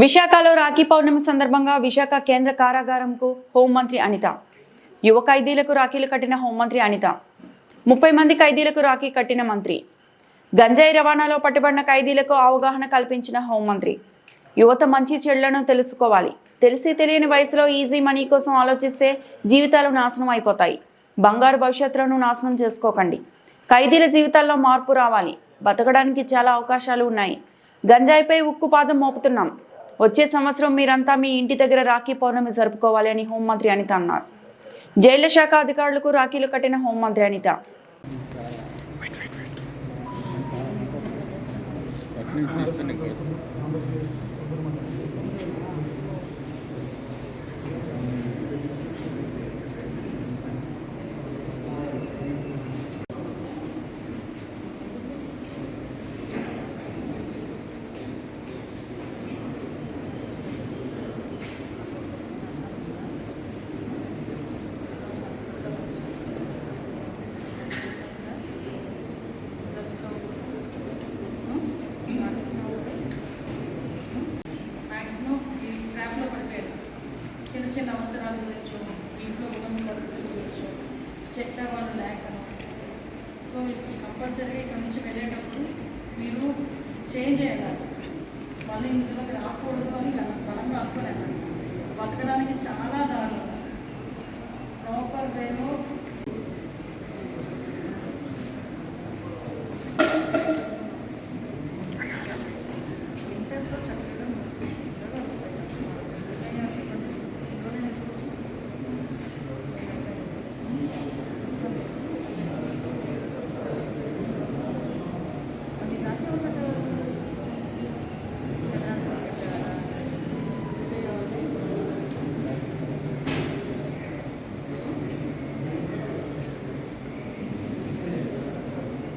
విశాఖలో రాఖీ పౌర్ణమి సందర్భంగా విశాఖ కేంద్ర కారాగారంకు హోంమంత్రి అనిత యువ ఖైదీలకు రాఖీలు కట్టిన హోంమంత్రి అనిత ముప్పై మంది ఖైదీలకు రాఖీ కట్టిన మంత్రి గంజాయి రవాణాలో పట్టుబడిన ఖైదీలకు అవగాహన కల్పించిన హోంమంత్రి. యువత మంచి చెడులను తెలుసుకోవాలి. తెలిసి తెలియని వయసులో ఈజీ మనీ కోసం ఆలోచిస్తే జీవితాలు నాశనం అయిపోతాయి. బంగారు భవిష్యత్తులను నాశనం చేసుకోకండి. ఖైదీల జీవితాల్లో మార్పు రావాలి. బతకడానికి చాలా అవకాశాలు ఉన్నాయి. గంజాయిపై ఉక్కుపాదం మోపుతున్నాం. వచ్చే సంవత్సరం మీరంతా మీ ఇంటి దగ్గర రాఖీ పౌర్ణమి జరుపుకోవాలి అని హోంమంత్రి అనిత అన్నారు. జైళ్ళ శాఖ అధికారులకు రాఖీలు కట్టిన హోంమంత్రి అనిత. మ్యాక్సిమం చిన్న చిన్న అవసరాల గురించి ఇంట్లో ఉన్న పరిస్థితుల గురించి చెత్త వాళ్ళు లేకను సో కంపల్సరీగా ఇక్కడ నుంచి వెళ్ళేటప్పుడు మీరు చేంజ్ అయ్యాలి మళ్ళీ ఇందులోకి రాకూడదు అని బలంగా అనుకోలేదు బతకడానికి చాలా దారి